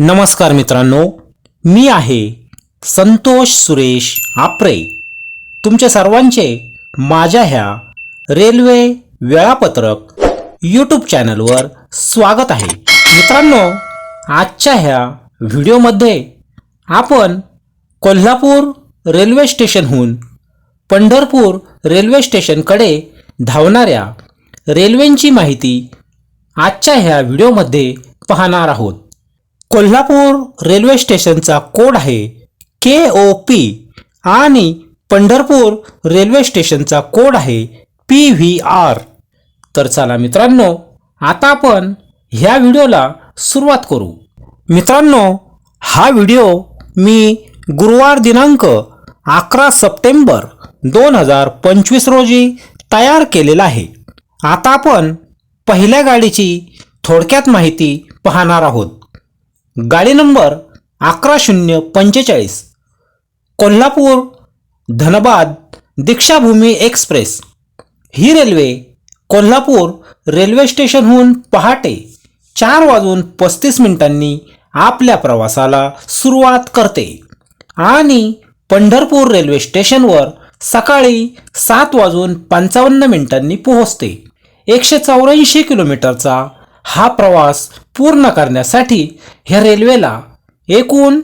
नमस्कार मित्रांनो मी आहे संतोष सुरेश आपरे. तुमच्या सर्वांचे माझ्या ह्या रेल्वे वेळापत्रक यूट्यूब चॅनलवर स्वागत आहे. मित्रांनो आजच्या ह्या व्हिडिओमध्ये आपण कोल्हापूर रेल्वे स्टेशनहून पंढरपूर रेल्वे स्टेशनकडे धावणाऱ्या रेल्वेंची माहिती आजच्या ह्या व्हिडिओमध्ये पाहणार आहोत. कोल्हापूर रेल्वे स्टेशनचा कोड आहे के ओ पी आणि पंढरपूर रेल्वे स्टेशनचा कोड आहे पी व्ही आर तर चला मित्रांनो आता आपण ह्या व्हिडिओला सुरुवात करू. मित्रांनो हा व्हिडिओ मी गुरुवार दिनांक अकरा सप्टेंबर दोन हजार पंचवीस रोजी तयार केलेला आहे. आता आपण पहिल्या गाडीची थोडक्यात माहिती पाहणार आहोत. गाडी नंबर अकरा शून्य पंचेचाळीस. कोल्हापूर धनबाद दीक्षाभूमी एक्सप्रेस. ही रेल्वे कोल्हापूर रेल्वे स्टेशनहून पहाटे चार वाजून पस्तीस मिनिटांनी आपल्या प्रवासाला सुरुवात करते आणि पंढरपूर रेल्वे स्टेशनवर सकाळी सात वाजून पंचावन्न मिनिटांनी पोहोचते. एकशे चौऱ्याऐंशी किलोमीटरचा हा प्रवास पूर्ण करण्यासाठी ह्या रेल्वेला एकूण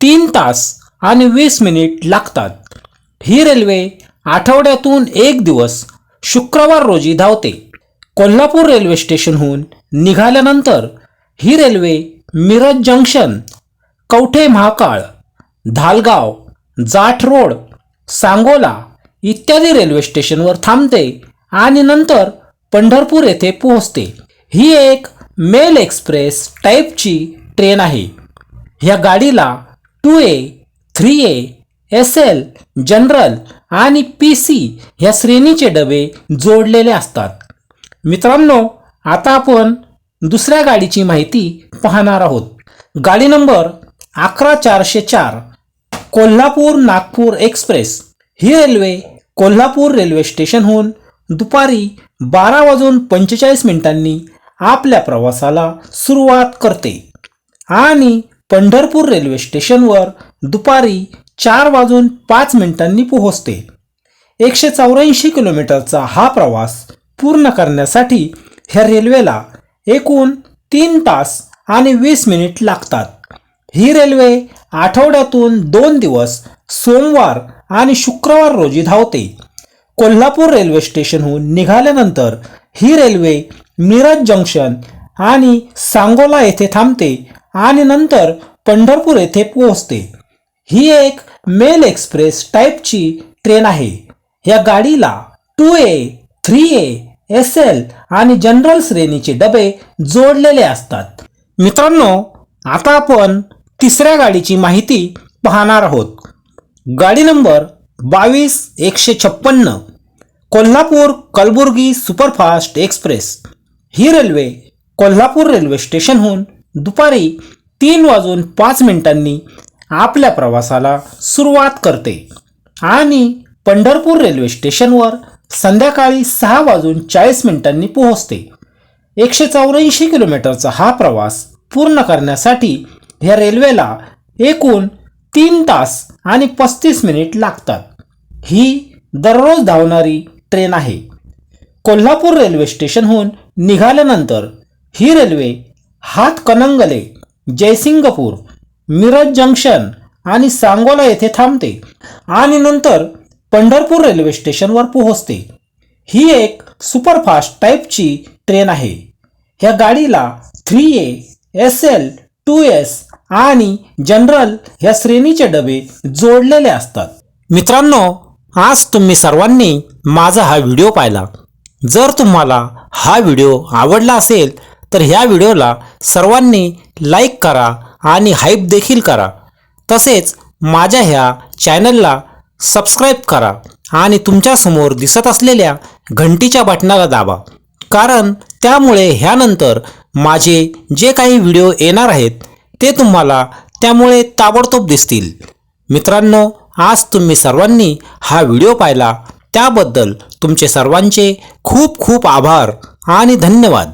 तीन तास आणि वीस मिनिट लागतात. ही रेल्वे आठवड्यातून एक दिवस शुक्रवार रोजी धावते. कोल्हापूर रेल्वे स्टेशनहून निघाल्यानंतर ही railway Miraj junction Kavathe Mahankal Dhalgaon Jath road Sangola इत्यादी रेल्वे स्टेशनवर थांबते आणि नंतर पंढरपूर येथे पोहोचते. ही एक मेल एक्सप्रेस टाईपची ट्रेन आहे. ह्या गाडीला two A three A S L general आणि पी सी ह्या श्रेणीचे डबे जोडलेले असतात. मित्रांनो आता आपण दुसऱ्या गाडीची माहिती पाहणार आहोत. गाडी नंबर अकरा चारशे चार कोल्हापूर नागपूर एक्सप्रेस. ही रेल्वे कोल्हापूर रेल्वे स्टेशनहून दुपारी बारा वाजून पंचेचाळीस मिनिटांनी आपल्या प्रवासाला सुरुवात करते. आणि पंढरपूर रेल्वे स्टेशनवर दुपारी चार वाजून पाच मिनिटांनी पोहोचते. एकशे चौऱ्याऐंशी किलोमीटरचा हा प्रवास पूर्ण करण्यासाठी ह्या रेल्वेला एकूण तीन तास आणि वीस मिनिट लागतात. ही रेल्वे आठवड्यातून दोन दिवस सोमवार आणि शुक्रवार रोजी धावते. कोल्हापूर रेल्वे स्टेशनहून निघाल्यानंतर ही रेल्वे मिरज जंक्शन आणि सांगोला येथे थांबते आणि नंतर पंढरपूर येथे पोहोचते. ही एक मेल एक्सप्रेस टाईपची ट्रेन आहे. या गाडीला two A three A S L आणि जनरल श्रेणीचे डबे जोडलेले असतात. मित्रांनो आता आपण तिसऱ्या गाडीची माहिती पाहणार आहोत. गाडी नंबर बावीस एकशे छप्पन्न कोल्हापूर कलबुर्गी सुपरफास्ट एक्सप्रेस. ही रेल्वे कोल्हापूर रेल्वे स्टेशनहून दुपारी तीन वाजून पाच मिनिटांनी आपल्या प्रवासाला सुरुवात करते. आणि पंढरपूर रेल्वे स्टेशनवर संध्याकाळी सहा वाजून चाळीस मिनिटांनी पोहोचते. एकशे चौऱ्याऐंशी किलोमीटरचा हा प्रवास पूर्ण करण्यासाठी ह्या रेल्वेला एकूण तीन तास आणि पस्तीस मिनिट लागतात. ही दररोज धावणारी ट्रेन आहे. कोल्हापूर रेल्वे स्टेशनहून निघाल्यानंतर ही रेल्वे हातकणंगले जयसिंगपूर मिरज जंक्शन आणि सांगोला येथे थांबते आणि नंतर पंढरपूर रेल्वे स्टेशनवर पोहोचते. ही एक सुपरफास्ट टाईपची ट्रेन आहे. ह्या गाडीला three A S L two S आणि जनरल ह्या श्रेणीचे डबे जोडलेले असतात. मित्रांनो आज तुम्ही सर्वांनी माझा हा व्हिडिओ पाहिला. जर तुम्हाला हा व्हिडिओ आवडला असेल तर ह्या व्हिडिओला सर्वांनी लाईक करा आणि हाईप देखील करा. तसेच माझ्या ह्या चॅनलला सबस्क्राईब करा आणि तुमच्यासमोर दिसत असलेल्या घंटीच्या बटणाला दाबा. कारण त्यामुळे ह्यानंतर माझे जे काही व्हिडिओ येणार आहेत ते तुम्हाला त्यामुळे ताबडतोब दिसतील. मित्रांनो आज तुम्ही सर्वांनी हा व्हिडिओ पाहिला त्याबद्दल तुमचे सर्वांचे खूप खूप आभार आणि धन्यवाद.